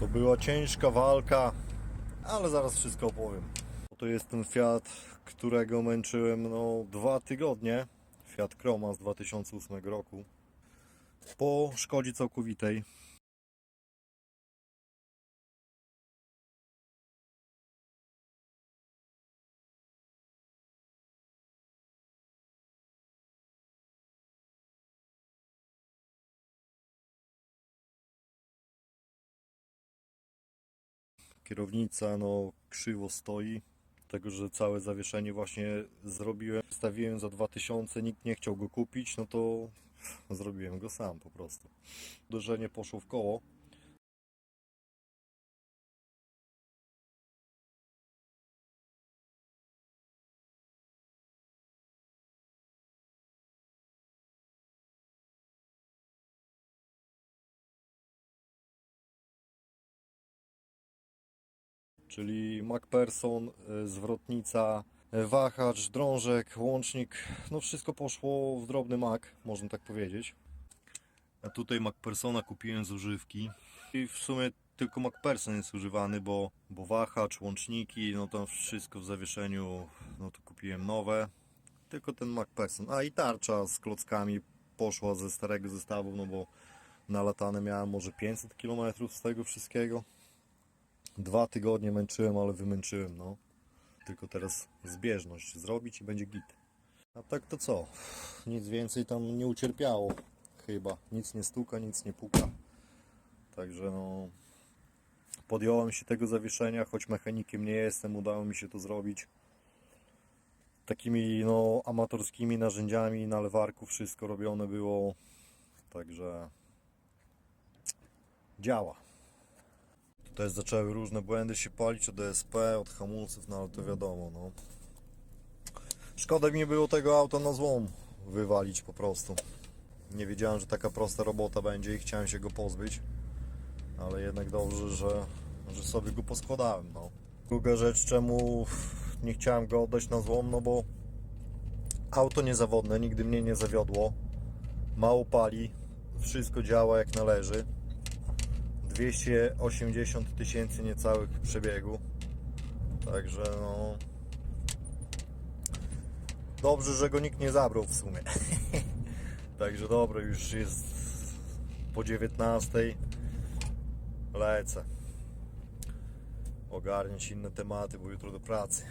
To była ciężka walka, ale zaraz wszystko opowiem. To jest ten Fiat, którego męczyłem no dwa tygodnie. Fiat Kroma z 2008 roku. Po szkodzie całkowitej. Kierownica no krzywo stoi, tego że całe zawieszenie właśnie zrobiłem, stawiłem za 2000, nikt nie chciał go kupić, no to zrobiłem go sam po prostu. Uderzenie poszło w koło. Czyli MacPherson, y, zwrotnica, y, wahacz, drążek, łącznik, no wszystko poszło w drobny Mac, można tak powiedzieć. A tutaj MacPhersona kupiłem z używki i w sumie tylko MacPherson jest używany, bo, bo wahacz, łączniki, no tam wszystko w zawieszeniu, no to kupiłem nowe, tylko ten MacPherson. A i tarcza z klockami poszła ze starego zestawu, no bo nalatane miałem może 500 km z tego wszystkiego. Dwa tygodnie męczyłem, ale wymęczyłem, no. Tylko teraz zbieżność zrobić i będzie git. A tak to co? Nic więcej tam nie ucierpiało. Chyba. Nic nie stuka, nic nie puka. Także no... Podjąłem się tego zawieszenia, choć mechanikiem nie jestem, udało mi się to zrobić. Takimi no amatorskimi narzędziami na lewarku wszystko robione było. Także... Działa. Tutaj zaczęły różne błędy się palić od DSP, od hamulców, no ale to wiadomo, no. Szkoda mi było tego auta na złom wywalić po prostu. Nie wiedziałem, że taka prosta robota będzie i chciałem się go pozbyć. Ale jednak dobrze, że, że sobie go poskładałem, no. Druga rzecz, czemu nie chciałem go oddać na złom, no bo auto niezawodne, nigdy mnie nie zawiodło. Mało pali, wszystko działa jak należy. 280 tysięcy niecałych przebiegu. Także no. Dobrze, że go nikt nie zabrał w sumie. Także dobra, już jest po 19. Lecę. Ogarniać inne tematy, bo jutro do pracy.